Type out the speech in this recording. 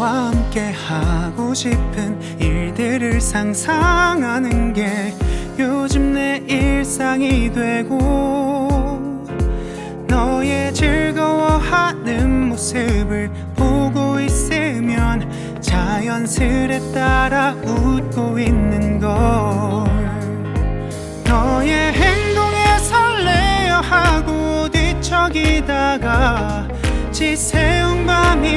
과 함께 하고 싶은 일들을 상상하는 게 요즘 내 일상이 되고 너의 즐거워하는 모습을 보고 있으면 자연스레 따라 웃고 있는 걸. 너의 행동에 설레어 하고 뒤척이다가 지새운 밤이